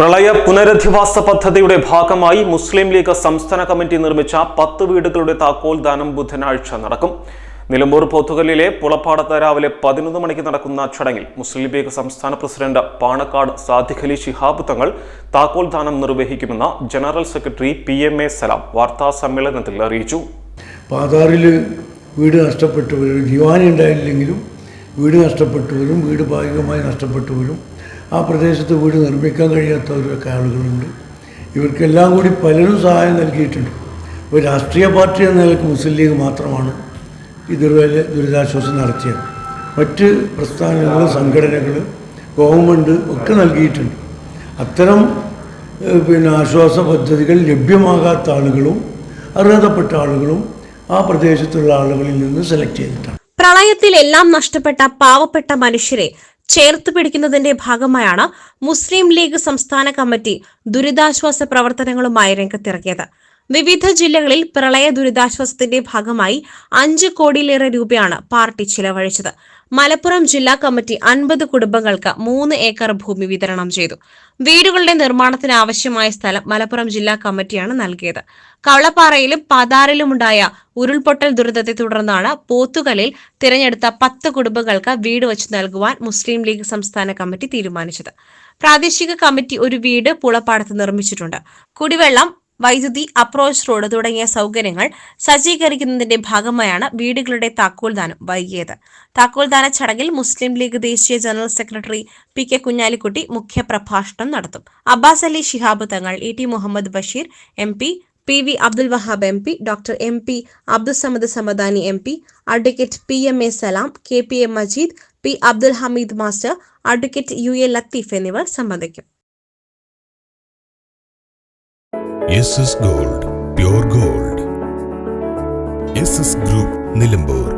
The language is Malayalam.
പ്രളയ പുനരധിവാസ പദ്ധതിയുടെ ഭാഗമായി മുസ്ലിം ലീഗ് സംസ്ഥാന കമ്മിറ്റി നിർമ്മിച്ച പത്ത് വീടുകളുടെ താക്കോൽ ദാനം ബുധനാഴ്ച നടക്കും. നിലമ്പൂർ പോത്തുകല്ലിലെ പുളപ്പാടത്ത് രാവിലെ പതിനൊന്ന് മണിക്ക് നടക്കുന്ന ചടങ്ങിൽ മുസ്ലിം ലീഗ് സംസ്ഥാന പ്രസിഡന്റ് പാണക്കാട് സാദിഖ് അലി ശിഹാബ് തങ്ങൾ താക്കോൽ ദാനം നിർവഹിക്കുമെന്ന് general secretary P M A Salam വാർത്താ സമ്മേളനത്തിൽ അറിയിച്ചു. വീട് നഷ്ടപ്പെട്ടവരും ദിവാനി ഉണ്ടായില്ലെങ്കിലും വീട് നഷ്ടപ്പെട്ടവരും വീട് ഭാഗികമായി നഷ്ടപ്പെട്ടവരും ആ പ്രദേശത്ത് വീട് നിർമ്മിക്കാൻ കഴിയാത്തവരൊക്കെ ആളുകളുണ്ട്. ഇവർക്കെല്ലാം കൂടി പലരും സഹായം നൽകിയിട്ടുണ്ട്. ഒരു രാഷ്ട്രീയ പാർട്ടി എന്ന നിലയ്ക്ക് മുസ്ലിം ലീഗ് മാത്രമാണ് ഇതുവരെ ദുരിതാശ്വാസം നടത്തിയത്. മറ്റ് പ്രസ്ഥാനങ്ങൾ സംഘടനകൾ ഗവൺമെന്റ് ഒക്കെ നൽകിയിട്ടുണ്ട്. അത്തരം പിന്നെ ആശ്വാസ പദ്ധതികൾ ലഭ്യമാകാത്ത ആളുകളും അർഹതപ്പെട്ട ആളുകളും ആ പ്രദേശത്തുള്ള ആളുകളിൽ നിന്ന് സെലക്ട് ചെയ്തിട്ടാണ്. പ്രളയത്തിൽ എല്ലാം നഷ്ടപ്പെട്ട പാവപ്പെട്ട മനുഷ്യരെ ചേർത്ത് പിടിക്കുന്നതിന്റെ ഭാഗമായാണ് മുസ്ലിം ലീഗ് സംസ്ഥാന കമ്മിറ്റി ദുരിതാശ്വാസ പ്രവർത്തനങ്ങളുമായി രംഗത്തിറങ്ങിയത്. വിവിധ ജില്ലകളിൽ പ്രളയ ദുരിതാശ്വാസത്തിന്റെ ഭാഗമായി അഞ്ച് കോടിയിലേറെ രൂപയാണ് പാർട്ടി ചിലവഴിച്ചത്. മലപ്പുറം ജില്ലാ കമ്മിറ്റി അൻപത് കുടുംബങ്ങൾക്ക് മൂന്ന് ഏക്കർ ഭൂമി വിതരണം ചെയ്തു. വീടുകളുടെ നിർമ്മാണത്തിന് ആവശ്യമായ സ്ഥലം മലപ്പുറം ജില്ലാ കമ്മിറ്റിയാണ് നൽകിയത്. കവളപ്പാറയിലും പാതാറിലുമുണ്ടായ ഉരുൾപൊട്ടൽ ദുരന്തത്തെ തുടർന്നാണ് പോത്തുകലിൽ തിരഞ്ഞെടുത്ത പത്ത് കുടുംബങ്ങൾക്ക് വീട് വച്ച് നൽകുവാൻ മുസ്ലിം ലീഗ് സംസ്ഥാന കമ്മിറ്റി തീരുമാനിച്ചത്. പ്രാദേശിക കമ്മിറ്റി ഒരു വീട് പുളപ്പാടത്ത് നിർമ്മിച്ചിട്ടുണ്ട്. കുടിവെള്ളം വൈദ്യുതി അപ്രോച്ച് റോഡ് തുടങ്ങിയ സൗകര്യങ്ങൾ സജ്ജീകരിക്കുന്നതിന്റെ ഭാഗമായാണ് വീടുകളുടെ താക്കോൽദാനം വൈകിയത്. താക്കോൽദാന ചടങ്ങിൽ മുസ്ലിം ലീഗ് ദേശീയ general secretary P K Kunhalikutty മുഖ്യപ്രഭാഷണം നടത്തും. Abbas Ali Shihab Thangal E T Muhammad Basheer M P P V Abdul Wahab M P doctor M P Abdussamad Samadani M P advocate P M A Salam K P A Majeed P Abdul Hameed master advocate U A Latheef എന്നിവർ സംബന്ധിക്കും. Gold pure gold group Nilambur